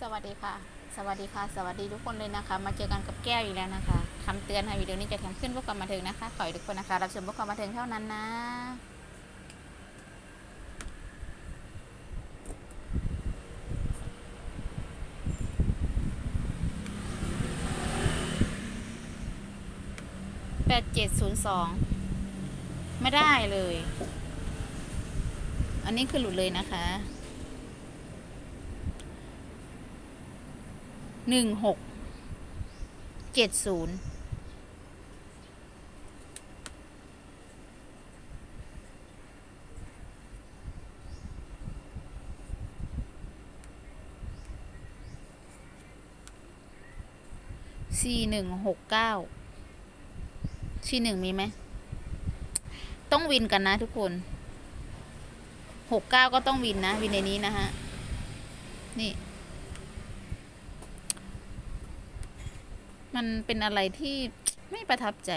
สวัสดีค่ะ สวัสดีค่ะ สวัสดีทุกคนเลยนะคะ มาเจอกันกับแก้วอีกแล้วนะคะคำเตือนค่ะวิดีโอนี้จะทำขึ้นเพื่อความบันเทิงนะคะ ขอให้ทุกคนนะคะ รับชมเพื่อความบันเทิงเท่านั้นนะแปดเจ็ดศูนย์สองไม่ได้เลย อันนี้คือหลุดเลยนะคะ หนึ่งหกเจ็ดศูนย์สี่หนึ่งหกเก้าสี่หนึ่งมีไหม ต้องวินกันนะทุกคนหกเก้าก็ต้องวินนะ วินในนี้นะฮะ นี่ มันเป็นอะไรที่ไม่ประทับใจ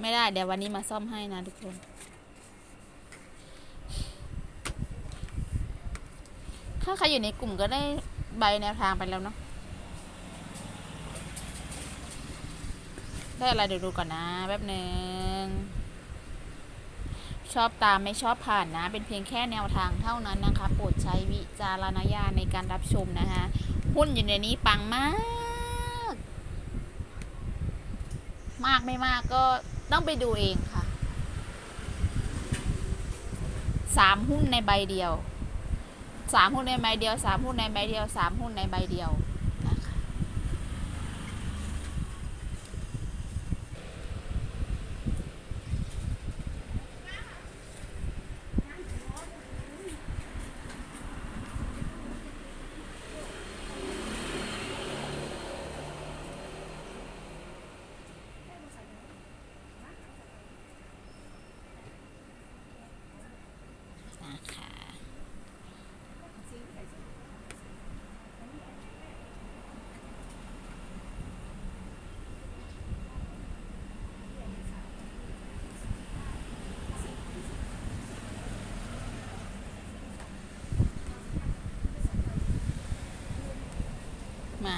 ไม่ได้ เดี๋ยววันนี้มาซ่อมให้นะทุกคน ถ้าใครอยู่ในกลุ่มก็ได้ใบแนวทางไปแล้วเนาะ ได้อะไรเดี๋ยวดูก่อนนะ แป๊บหนึ่ง ชอบตามไม่ชอบผ่านนะ เป็นเพียงแค่แนวทางเท่านั้นนะคะ โปรดใช้วิจารณญาณในการรับชมนะคะหุ้นอยู่ในนี้ปังมาก มากไม่มากก็ต้องไปดูเองค่ะสามหุ้นในใบเดียวสามหุ้นในใบเดียวสามหุ้นในใบเดียวสามหุ้นในใบเดียวนะคะ นะคะ มา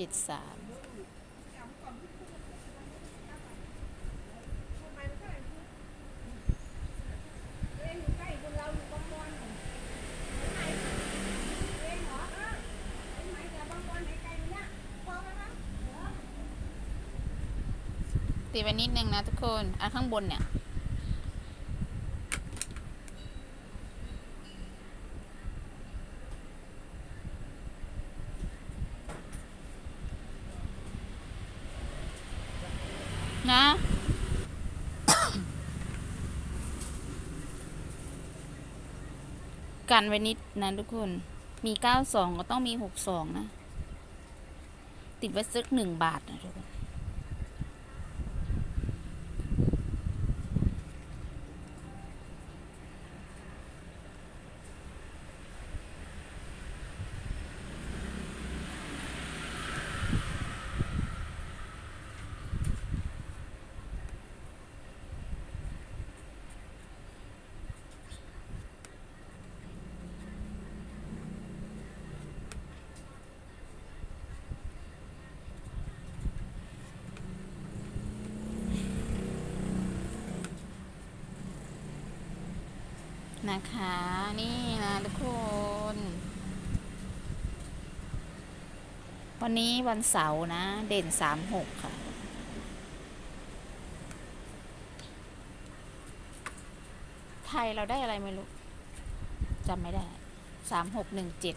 เจ็ดสามตีไปนิดนึงนะทุกคน อันข้างบนเนี่ย นะ กันไว้นิดนะทุกคน มีเก้าสองก็ต้องมีหกสองนะ ติดไว้สักหนึ่งบาทนะทุกคน นะคะ นี่นะทุกคน วันนี้วันเสาร์นะ เด่นสามหกค่ะ ไทยเราได้อะไรไม่รู้จำไม่ได้สามหกหนึ่งเจ็ด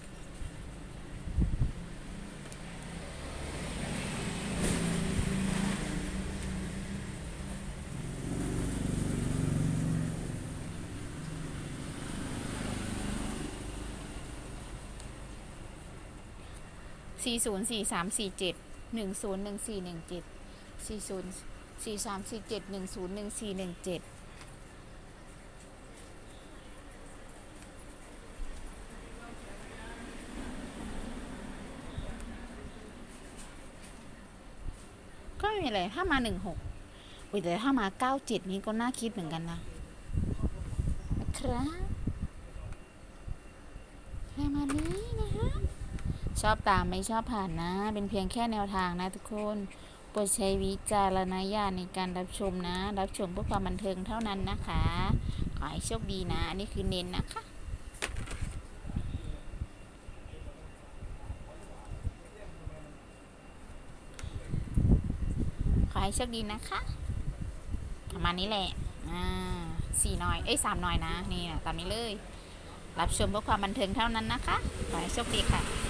สี่ศูนย์สี่สามสี่เจ็ดหนึ่งศูนย์หนึ่งสี่หนึ่งเจ็ดสี่ศูนย์สี่สามสี่เจ็ดหนึ่งศูนย์หนึ่งสี่หนึ่งเจ็ดก็ไม่มีอะไร ถ้ามาหนึ่งหกอุ้ยแต่ถ้ามาเก้าเจ็ดนี้ก็น่าคิดเหมือนกันนะ นะครับประมาณนี้นะคะ ชอบตามไม่ชอบผ่านนะ เป็นเพียงแค่แนวทางนะทุกคนโปรดใช้วิจารณญาณในการรับชมนะ รับชมเพื่อความบันเทิงเท่านั้นนะคะ ขอให้โชคดีนะ อันนี้คือเน้นนะคะขอให้โชคดีนะคะ ประมาณนี้แหละ อ่าสี่หน่อย เอ้ยสามหน่อยนะ นี่นะตามนี้เลย รับชมเพื่อความบันเทิงเท่านั้นนะคะ ขอให้โชคดีค่ะ